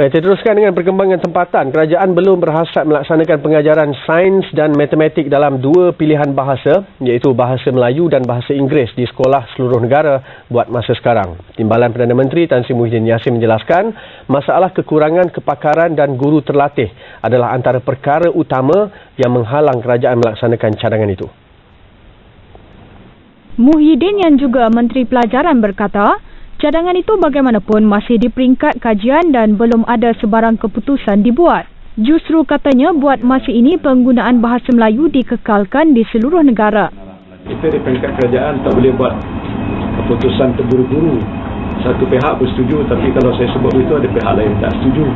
Kita teruskan dengan perkembangan tempatan. Kerajaan belum berhasrat melaksanakan pengajaran sains dan matematik dalam dua pilihan bahasa iaitu bahasa Melayu dan bahasa Inggeris di sekolah seluruh negara buat masa sekarang. Timbalan Perdana Menteri Tan Sri Muhyiddin Yassin menjelaskan masalah kekurangan kepakaran dan guru terlatih adalah antara perkara utama yang menghalang kerajaan melaksanakan cadangan itu. Muhyiddin yang juga Menteri Pelajaran berkata, Cadangan itu bagaimanapun masih di peringkat kajian dan belum ada sebarang keputusan dibuat. Justru katanya buat masa ini penggunaan bahasa Melayu dikekalkan di seluruh negara. Kita di peringkat kerajaan tak boleh buat keputusan terburu-buru. Satu pihak bersetuju tapi kalau saya sebut itu ada pihak lain tak setuju.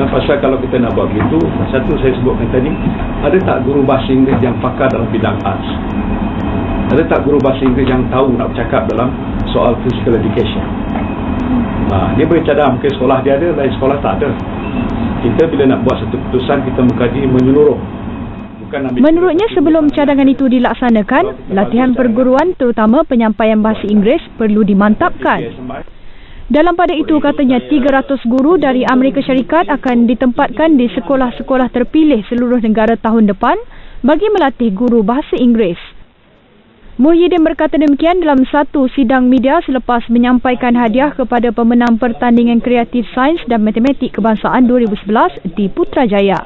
Dan pasal kalau kita nak buat begitu, satu saya sebutkan tadi, ada tak guru bahasa Inggeris yang pakar dalam bidang arts? Ada tak guru bahasa Inggeris yang tahu nak bercakap dalam soal physical education? Ha, dia boleh cadang mungkin sekolah dia ada, lain sekolah tak ada. Kita bila nak buat satu keputusan, kita mengkaji menyeluruh. Menurutnya sebelum cadangan itu dilaksanakan, latihan perguruan terutama penyampaian bahasa Inggeris perlu dimantapkan. Dalam pada itu katanya 300 guru dari Amerika Syarikat akan ditempatkan di sekolah-sekolah terpilih seluruh negara tahun depan bagi melatih guru bahasa Inggeris. Muhyiddin berkata demikian dalam satu sidang media selepas menyampaikan hadiah kepada pemenang pertandingan kreatif sains dan matematik kebangsaan 2011 di Putrajaya.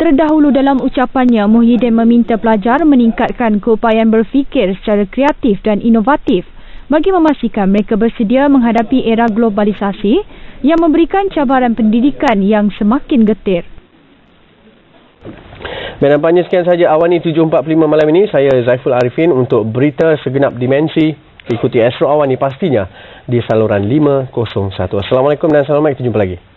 Terdahulu dalam ucapannya, Muhyiddin meminta pelajar meningkatkan keupayaan berfikir secara kreatif dan inovatif bagi memastikan mereka bersedia menghadapi era globalisasi yang memberikan cabaran pendidikan yang semakin getir. Dan nampaknya sekian saja Awani 745 malam ini. Saya Zaiful Arifin untuk berita segenap dimensi. Ikuti Astro Awani pastinya di saluran 501. Assalamualaikum dan selamat kita jumpa lagi.